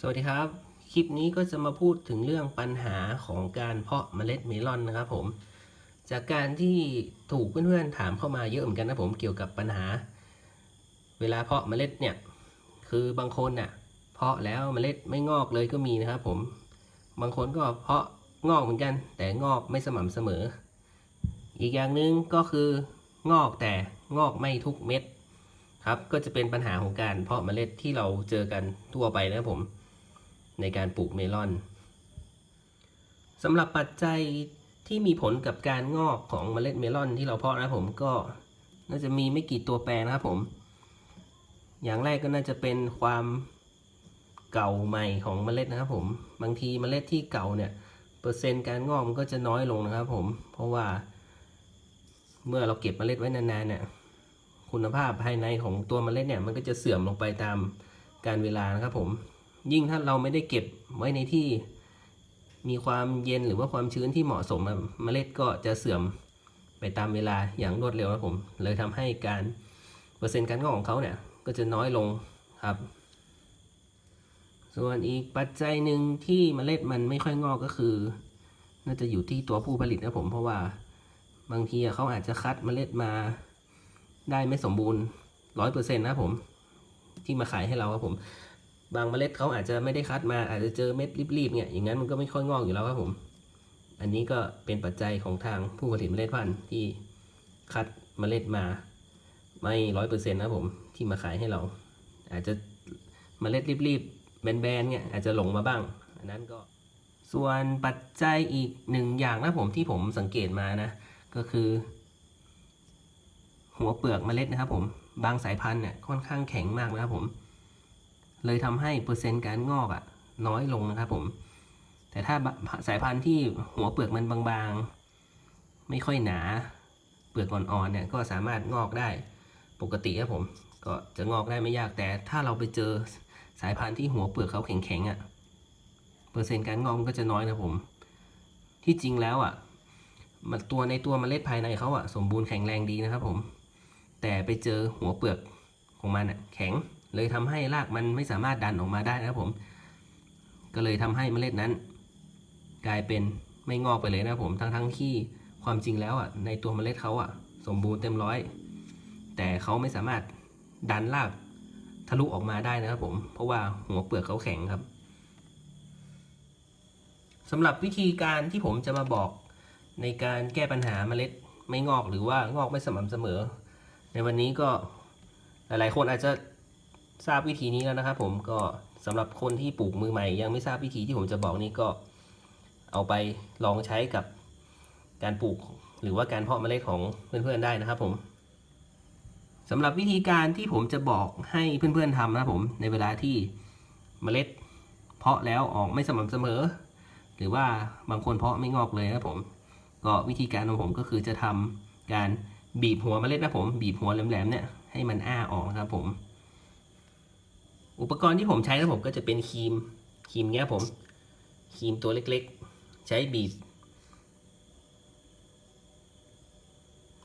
สวัสดีครับ คลิปนี้ก็จะมาพูดถึงเรื่องปัญหาของการเพาะเมล็ดเมลอนนะครับผม จากการที่ถูกเพื่อนๆถามเข้ามาเยอะเหมือนกันนะผมเกี่ยวกับปัญหา เวลาเพาะเมล็ดเนี่ย คือบางคนน่ะ เพาะแล้วเมล็ดไม่งอกเลยก็มีนะครับผม บางคนก็เพาะงอกเหมือนกัน แต่งอกไม่สม่ำเสมอ อีกอย่างหนึ่งก็คืองอกแต่งอกไม่ทุกเม็ดครับ ก็จะเป็นปัญหาของการเพาะเมล็ดที่เราเจอกันทั่วไปนะครับผม ในการปลูกเมลอนสำหรับปัจจัยที่มีผลกับการงอกของเมล็ดเมลอนที่เราเพาะนะผมก็น่าจะมีไม่กี่ตัวแปรนะครับผม อย่างแรกก็น่าจะเป็นความเก่าใหม่ของเมล็ดนะครับผม บางทีเมล็ดที่เก่าเนี่ยเปอร์เซ็นต์การงอกมันก็จะน้อยลงนะครับผม เพราะว่า เมื่อเราเก็บเมล็ดไว้นานๆเนี่ยคุณภาพภายในของตัวเมล็ดเนี่ยมันก็จะเสื่อมลงไปตามการเวลานะครับผม ยิ่งถ้าเราไม่ได้เก็บไว้ในที่มีความเย็นหรือว่าความชื้นที่เหมาะสมเมล็ดก็จะเสื่อมไปตามเวลาอย่างรวดเร็วนะผม เลยทำให้การเปอร์เซ็นต์การงอกของเขาเนี่ยก็จะน้อยลงครับ ส่วนอีกปัจจัยหนึ่งที่เมล็ดมันไม่ค่อยงอกก็คือ น่าจะอยู่ที่ตัวผู้ผลิตนะผม เพราะว่าบางทีเขาอาจจะคัดเมล็ดมาได้ไม่สมบูรณ์ร้อยเปอร์เซ็นต์นะผม ที่มาขายให้เราครับผม บางเมล็ดเขาอาจจะไม่ได้คัดมาอาจจะเจอเม็ดรีบๆเนี่ยอย่างนั้นมันก็ไม่ค่อยงอกอยู่แล้วครับผม อันนี้ก็เป็นปัจจัยของทางผู้ผลิตเมล็ดพันธุ์ที่คัดเมล็ดมา ไม่ร้อยเปอร์เซ็นต์นะผมที่มาขายให้เรา อาจจะเมล็ดรีบๆแบนๆเนี่ยอาจจะหลงมาบ้าง อันนั้นก็ส่วนปัจจัยอีกหนึ่งอย่างนะผมที่ผมสังเกตมานะ ก็คือ หัวเปลือกเมล็ดนะครับผมบางสายพันธุ์เนี่ยค่อนข้างแข็งมากนะครับผม เลยทำให้เปอร์เซ็นต์การงอกอะ่ะน้อยลงนะครับผม แต่ถ้าสายพันธุ์ที่หัวเปลือกมันบางๆ ไม่ค่อยหนาเปลือกอ่อนๆเนี่ยก็สามารถงอกได้ปกติครับผม ก็จะงอกได้ไม่ยากแต่ถ้าเราไปเจอสายพันธุ์ที่หัวเปลือกเขาแข็งๆอะ่ะเปอร์เซ็นต์การงอกก็จะน้อยนะผม ที่จริงแล้วอะมันตัวในตัวเมล็ดภายในเขาอะสมบูรณ์แข็งแรงดีนะครับผม แต่ไปเจอหัวเปลือกของมันอะแข็ง เลยทำให้รากมันไม่สามารถดันออกมาได้นะครับผม ก็เลยทำให้เมล็ดนั้น กลายเป็นไม่งอกไปเลยนะครับผมทั้งทั้งที่ความจริงแล้วอะในตัวเมล็ดเขาอะ สมบูรณ์เต็มร้อย แต่เขาไม่สามารถดันรากทะลุออกมาได้นะครับผม เพราะว่าหัวเปลือกเขาแข็งครับสำหรับวิธีการที่ผมจะมาบอกในการแก้ปัญหาเมล็ดไม่งอกหรือว่างอกไม่สม่ำเสมอ ในวันนี้ก็หลายๆคนอาจจะ ทราบวิธีนี้แล้วนะครับ ผมก็สำหรับคนที่ปลูกมือใหม่ ยังไม่ทราบวิธีที่ผมจะบอกนี้ก็เอาไปลองใช้กับการปลูก หรือว่าการเพาะเมล็ดของเพื่อนๆได้นะครับผมสำหรับวิธีการที่ผมจะบอกให้เพื่อนๆทำนะครับผมในเวลาที่เมล็ด เพาะแล้วออกไม่สม่ำเสมอ หรือว่าบางคนเพาะไม่งอกเลยนะครับผม ก็วิธีการของผมก็คือจะทำการบีบหัวเมล็ดนะผม บีบหัวแหลมๆเนี่ยให้มันอ้าออกนะครับผม อุปกรณ์ที่ผมใช้นะผมก็จะเป็นครีมครีมเงี้ยผมครีมตัวเล็กๆ ใช้บีบ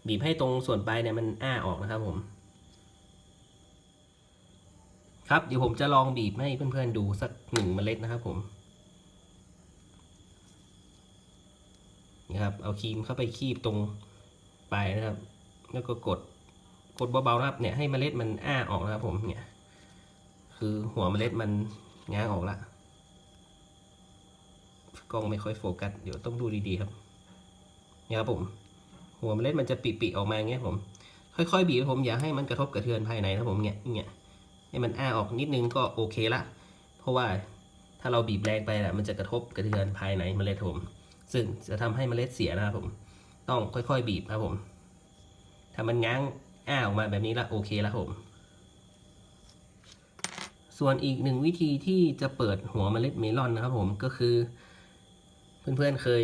บีบให้ตรงส่วนปลายเนี่ยมันอ้าออกนะครับผม ครับเดี๋ยวผมจะลองบีบให้เพื่อนๆดูสักหนึ่งเมล็ดนะครับผมนี่ครับเอาครีมเข้าไปคีบตรงปลายนะครับ แล้วก็กดกดเบาๆนะครับเนี่ยให้เมล็ดมันอ้าออกนะครับผมเนี่ย คือหัวเมล็ดมันง้างออกละกล้องไม่ค่อยโฟกัสเดี๋ยวต้องดูดีๆครับนี่ครับผม หัวเมล็ดมันจะปิๆออกมาอย่างเงี้ยผมค่อยๆบีบผมอย่าให้มันกระทบกระเทือนภายในนะผมเนี่ยเนี่ยให้มันอ้าออกนิดนึงก็โอเคละ เพราะว่าถ้าเราบีบแรงไปแหละมันจะกระทบกระเทือนภายในเมล็ดผม ซึ่งจะทำให้เมล็ดเสียนะครับผม ต้องค่อยๆบีบครับผม ถ้ามันง้างอ้าออกมาแบบนี้ละโอเคล้วผม ส่วนอีกหนึ่งวิธีที่จะเปิดหัวเมล็ดเมลอนนะครับผมก็คือ เพื่อนๆเคย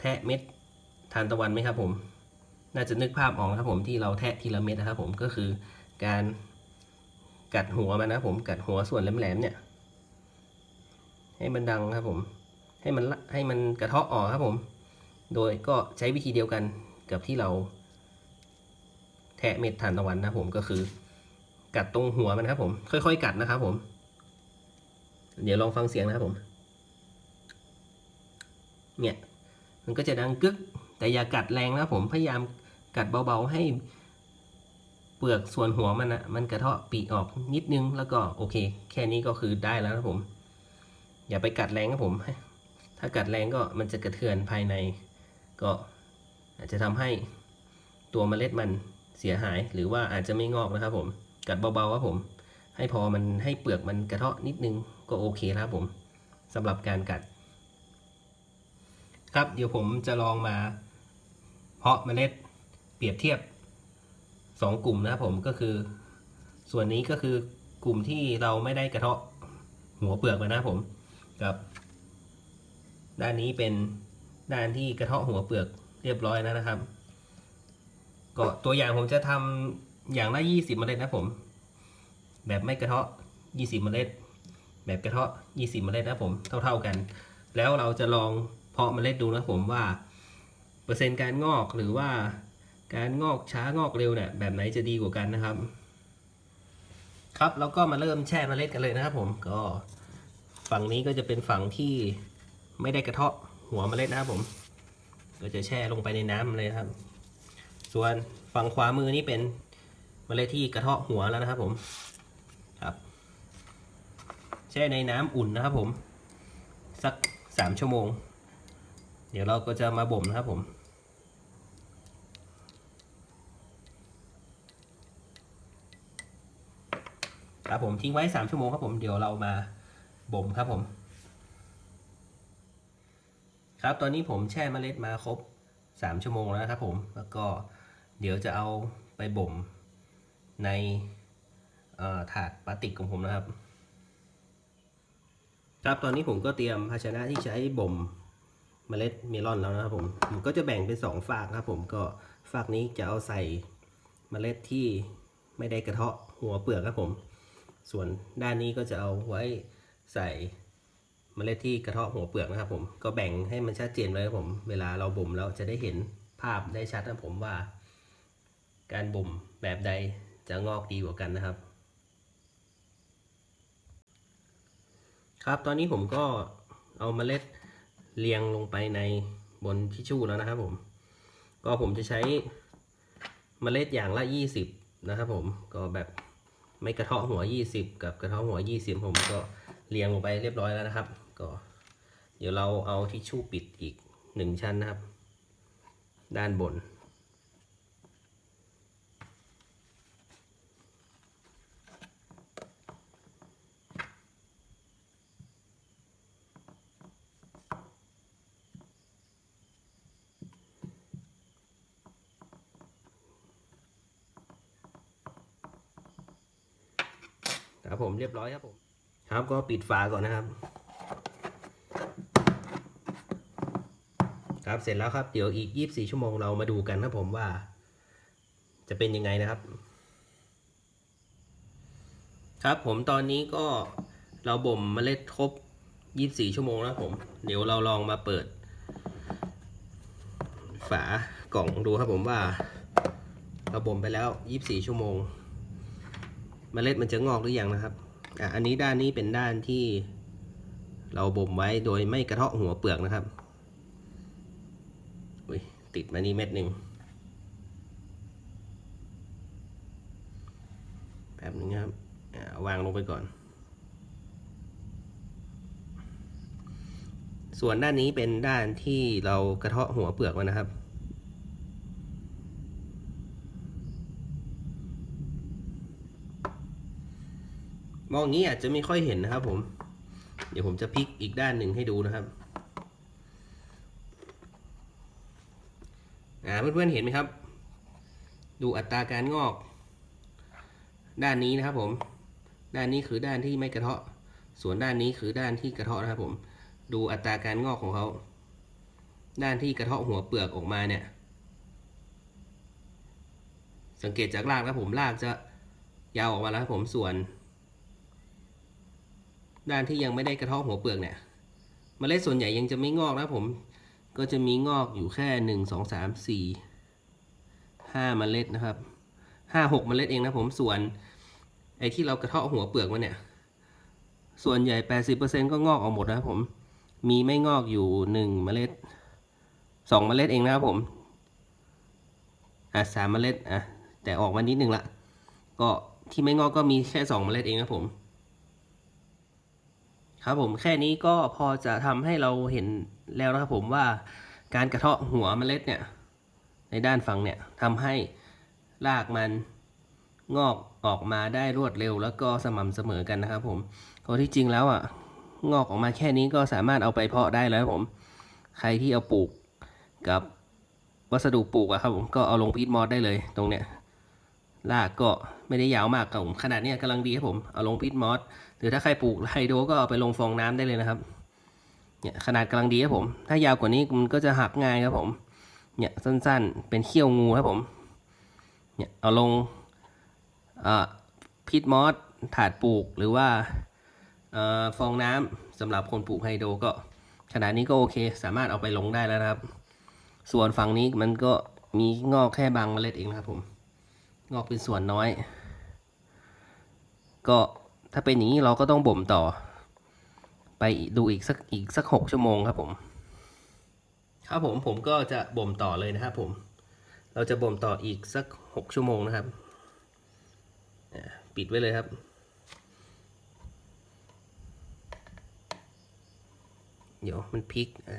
แทะเม็ดทานตะวันไหมครับผม น่าจะนึกภาพออกนะครับผมที่เราแทะทีละเม็ดนะครับผมก็คือการกัดหัวมันนะครับผมกัดหัวส่วนแหลมๆเนี่ย ให้มันดังครับผม ให้มันให้มันกระเทาะออกครับผม โดยก็ใช้วิธีเดียวกันกับที่เราแทะเม็ดทานตะวันนะครับผมก็คือ กัดตรงหัวมันครับ ผม ค่อย ๆ กัดนะครับ ผม เดี๋ยวลองฟังเสียงนะครับผม เนี่ย มันก็จะดังกึก แต่อย่ากัดแรงนะผม พยายามกัดเบาๆให้เปลือกส่วนหัวมันอะมันกระเทาะปีกออกนิดนึงแล้วก็โอเค แค่นี้ก็คือได้แล้วนะผม อย่าไปกัดแรงครับผม ถ้ากัดแรงก็มันจะกระเทือนภายใน ก็อาจจะทำให้ตัวเมล็ดมันเสียหายหรือว่าอาจจะไม่งอกนะครับผม กัดเบาๆครับผม ให้พอมันให้เปลือกมันกระเทาะนิดนึงก็โอเคแล้วครับผมสำหรับการกัด ครับเดี๋ยวผมจะลองมา เพาะเมล็ดเปรียบเทียบสองกลุ่มนะครับผมก็คือ ส่วนนี้ก็คือกลุ่มที่เราไม่ได้กระเทาะหัวเปลือกมานะครับผมกับ ด้านนี้เป็นด้านที่กระเทาะหัวเปลือกเรียบร้อยแล้วนะครับ ก็ตัวอย่างผมจะทำ อย่างละ20เมล็ดนะผม แบบไม่กระเทาะ20เมล็ด แบบกระเทาะ20เมล็ดนะผมเท่า ๆกัน แล้วเราจะลองเพาะเมล็ดดูนะผมว่าเปอร์เซ็นต์การงอกหรือว่าการงอกช้างอกเร็วเนี่ยแบบไหนจะดีกว่ากันนะครับ ครับแล้วก็มาเริ่มแช่เมล็ดกันเลยนะครับ ผมก็ฝั่งนี้ก็จะเป็นฝั่งที่ไม่ได้กระเทาะหัวเมล็ดนะครับผม ก็จะแช่ลงไปในน้ำเลยครับ ส่วนฝั่งขวามือนี่เป็น เมล็ดที่กระเทาะหัวแล้วนะครับผมครับแช่ในน้ำอุ่นนะครับผม สักสามชั่วโมง เดี๋ยวเราก็จะมาบ่มนะครับผมครับผมทิ้งไว้สามชั่วโมงครับผมเดี๋ยวเรามาบ่มครับผม ครับตอนนี้ผมแช่เมล็ดมาครบสามชั่วโมงแล้วนะครับผมแล้วก็เดี๋ยวจะเอาไปบ่ม ในถาดพลาสติกของผมนะครับ ครับตอนนี้ผมก็เตรียมภาชนะที่ใช้บ่มเมล็ดเมลอนแล้วนะครับผมผมก็จะแบ่งเป็นสองฝากนะครับผมก็ฝากนี้จะเอาใส่เมล็ดที่ไม่ได้กระเทาะหัวเปลือกครับผม ส่วนด้านนี้ก็จะเอาไว้ใส่เมล็ดที่กระเทาะหัวเปลือกนะครับ ผมก็แบ่งให้มันชัดเจนไว้ครับผมเวลาเราบ่มเราจะได้เห็นภาพได้ชัดนะผมว่า การบ่มแบบใด จะงอกดีกว่ากันนะครับ ครับตอนนี้ผมก็เอาเมล็ดเรียงลงไปในบนทิชชู่แล้วนะครับผม ก็ผมจะใช้เมล็ดอย่างละ 20 นะครับผมก็แบบไม่กระเทาะหัว 20 กับกระเทาะหัว 20 ผมก็เรียงลงไปเรียบร้อยแล้วนะครับ ก็ เดี๋ยวเราเอาทิชชู่ปิดอีกหนึ่งชั้นนะครับ ด้านบน ครับผมเรียบร้อยครับผม ครับก็ปิดฝาก่อนนะครับ ครับเสร็จแล้วครับ เดี๋ยวอีก 24 ชั่วโมงเรามาดูกันครับผมว่า จะเป็นยังไงนะครับ ครับผมตอนนี้ก็เราบ่มเมล็ดครบ 24 ชั่วโมงแล้วผม เดี๋ยวเราลองมาเปิด ฝากล่องดูครับผมว่าเราบ่มไปแล้ว 24 ชั่วโมง เมล็ดมันจะงอกหรือยังนะครับอะอันนี้ด้านนี้เป็นด้านที่เราบ่มไว้โดยไม่กระเทาะหัวเปลือกนะครับอุ้ยติดมานี่เม็ดหนึ่งแบบนึงครับอ่าวางลงไปก่อน ส่วนด้านนี้เป็นด้านที่เรากระเทาะหัวเปลือกมันนะครับ มองอย่างนี้อาจจะไม่ค่อยเห็นนะครับผม เดี๋ยวผมจะพลิกอีกด้านหนึ่งให้ดูนะครับอ่าเพื่อนๆเห็นไหมครับ ดูอัตราการงอก ด้านนี้นะครับผม ด้านนี้คือด้านที่ไม่กระเทาะ ส่วนด้านนี้คือด้านที่กระเทาะนะครับผม ดูอัตราการงอกของเขาด้านที่กระเทาะหัวเปลือกออกมาเนี่ย สังเกตจากรากนะผมรากจะยาวออกมาแล้วครับผมส่วน ด้านที่ยังไม่ได้กระเทาะหัวเปลือกเนี่ยเมล็ดส่วนใหญ่ยังจะไม่งอกนะผม ก็จะมีงอกอยู่แค่หนึ่งสองสามสี่ห้าเมล็ดนะครับห้าหกเมล็ดเองนะผมส่วนไอ้ที่เรากระเทาะหัวเปลือกมันเนี่ย ส่วนใหญ่80%ก็งอกออกหมดนะครับผม มีไม่งอกอยู่หนึ่งเมล็ดสองเมล็ดเองนะครับผม อะสามเมล็ดอะแต่ออกมานิดนึงละ ก็ที่ไม่งอกก็มีแค่สองเมล็ดเองนะผม ครับผมแค่นี้ก็พอจะทำให้เราเห็นแล้วนะครับผมว่าการกระเทาะหัวเมล็ดเนี่ย ในด้านฝั่งเนี่ยทำให้รากมันงอกออกมาได้รวดเร็ว แล้วก็สม่ำเสมอกันนะครับ ผมเพราะที่จริงแล้วอะงอกออกมาแค่นี้ก็สามารถเอาไปเพาะได้แล้วครับผม ใครที่เอาปลูกกับวัสดุปลูกอะครับผมก็เอาลงพีทมอสได้เลยตรงเนี้ยรากก็ไม่ได้ยาวมากครับผมขนาดเนี้ยกำลังดีครับผมเอาลงพีทมอส รือถ้าใครปลูกไฮโดรก็เอาไปลงฟองน้ำได้เลยนะครับ เนี่ยขนาดกำลังดีครับผม ถ้ายาวกว่านี้มันก็จะหักง่ายครับผม เนี่ยสั้นๆ เป็นเขี้ยวงูครับผม เนี่ยเอาลงพิทมอสถาดปลูกหรือว่าออฟองน้ำสำหรับคนปลูกไฮโดรก็ขนาดนี้ก็โอเค สามารถเอาไปลงได้แล้วนะครับ ส่วนฝั่งนี้มันก็มีงอกแค่บางเมล็ดเองนะครับผม งอกเป็นส่วนน้อย ก็ ถ้าเป็นอย่างนี้เราก็ต้องบ่มต่อ ไปดูอีกสักอีกสักหกชั่วโมงครับผม ครับผมผมก็จะบ่มต่อเลยนะครับผม เราจะบ่มต่ออีกสักหกชั่วโมงนะครับ ปิดไว้เลยครับ เดี๋ยวมันพลิกอ่า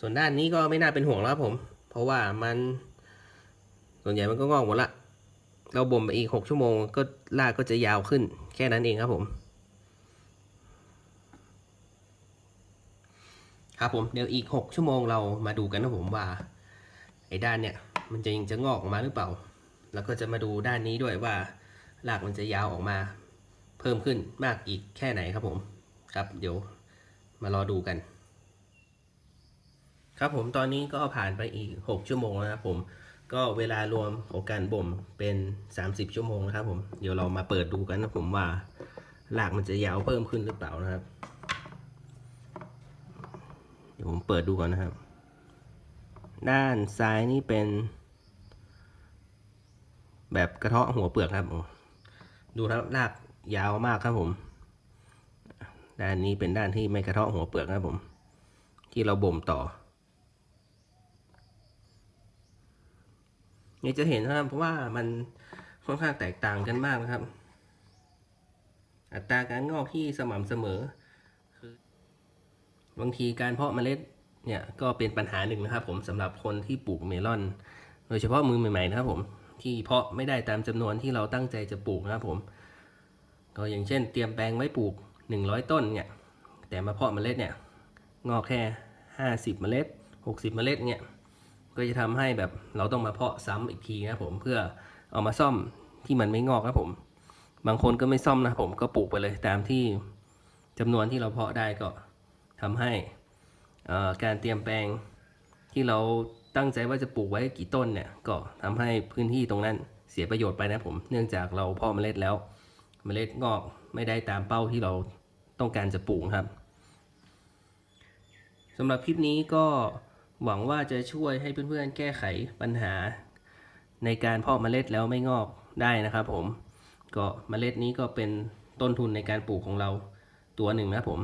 ส่วนด้านนี้ก็ไม่น่าเป็นห่วงแล้วครับผม เพราะว่ามัน ส่วนใหญ่มันก็งอกหมดละ เราบ่มไปอีกหกชั่วโมงก็รากก็จะยาวขึ้น แค่นั้นเองครับผม ครับผมเดี๋ยวอีก 6 ชั่วโมงเรามาดูกันนะผมว่า ไอ้ด้านเนี่ย มันจะยังจะงอกออกมาหรือเปล่า แล้วก็จะมาดูด้านนี้ด้วยว่ารากมันจะยาวออกมา เพิ่มขึ้นมากอีกแค่ไหนครับผม ครับ เดี๋ยวมารอดูกัน ครับผมตอนนี้ก็ผ่านไปอีก 6 ชั่วโมงแล้วนะครับผม ก็เวลารวมของการบ่มเป็น 30 ชั่วโมงนะครับผมเดี๋ยวเรามาเปิดดูกันนะผมว่ารากมันจะยาวเพิ่มขึ้นหรือเปล่านะครับ เดี๋ยวผมเปิดดูก่อนนะครับ ด้านซ้ายนี่เป็น แบบกระเทาะหัวเปลือกครับดูครับรากยาวมากครับผม ด้านนี้เป็นด้านที่ไม่กระเทาะหัวเปลือกครับผม ที่เราบ่มต่อ นี่จะเห็นนะครับเพราะว่ามันค่อนข้างแตกต่างกันมากนะครับ อัตราการงอกที่สม่ำเสมอ คือบางทีการเพาะเมล็ดเนี่ยก็เป็นปัญหาหนึ่งนะครับ ผมสำหรับคนที่ปลูกเมลอน โดยเฉพาะมือใหม่ๆนะครับ ผมที่เพาะไม่ได้ตามจำนวนที่เราตั้งใจจะปลูกนะครับ ผม ก็อย่างเช่น เตรียมแปลงไว้ปลูก 100 ต้นเนี่ย แต่มาเพาะเมล็ดเนี่ยงอกแค่ 50 เมล็ด 60 เมล็ดเนี่ย ก็จะทำให้แบบเราต้องมาเพาะซ้ำอีกทีนะผมเพื่อเอามาซ่อมที่มันไม่งอกครับผม บางคนก็ไม่ซ่อมนะผมก็ปลูกไปเลยตามที่จำนวนที่เราเพาะได้ก็ทำให้การเตรียมแปลงที่เราตั้งใจว่าจะปลูกไว้กี่ต้นเนี่ยก็ทำให้พื้นที่ตรงนั้นเสียประโยชน์ไปนะผมเนื่องจากเราเพาะเมล็ดแล้ว เมล็ดงอกไม่ได้ตามเป้าที่เราต้องการจะปลูกครับสำหรับคลิปนี้ก็ หวังว่าจะช่วยให้เพื่อนๆแก้ไขปัญหา ในการเพาะเมล็ดแล้วไม่งอกได้นะครับผม ก็เมล็ดนี้ก็เป็นต้นทุนในการปลูกของเราตัวหนึ่งนะครับผม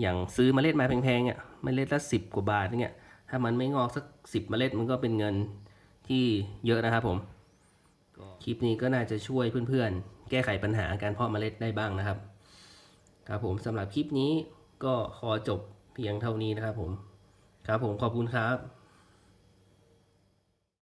อย่างซื้อเมล็ดมาแพงๆเนี่ยเมล็ดละสิบกว่าบาทเนี่ยถ้ามันไม่งอกสักสิบเมล็ดมันก็เป็นเงินที่เยอะนะครับผมคลิปนี้ก็น่าจะช่วยเพื่อนๆ แก้ไขปัญหาการเพาะเมล็ดได้บ้างนะครับ ครับผมสำหรับคลิปนี้ก็ขอจบเพียงเท่านี้นะครับผม ครับผมขอบคุณครับ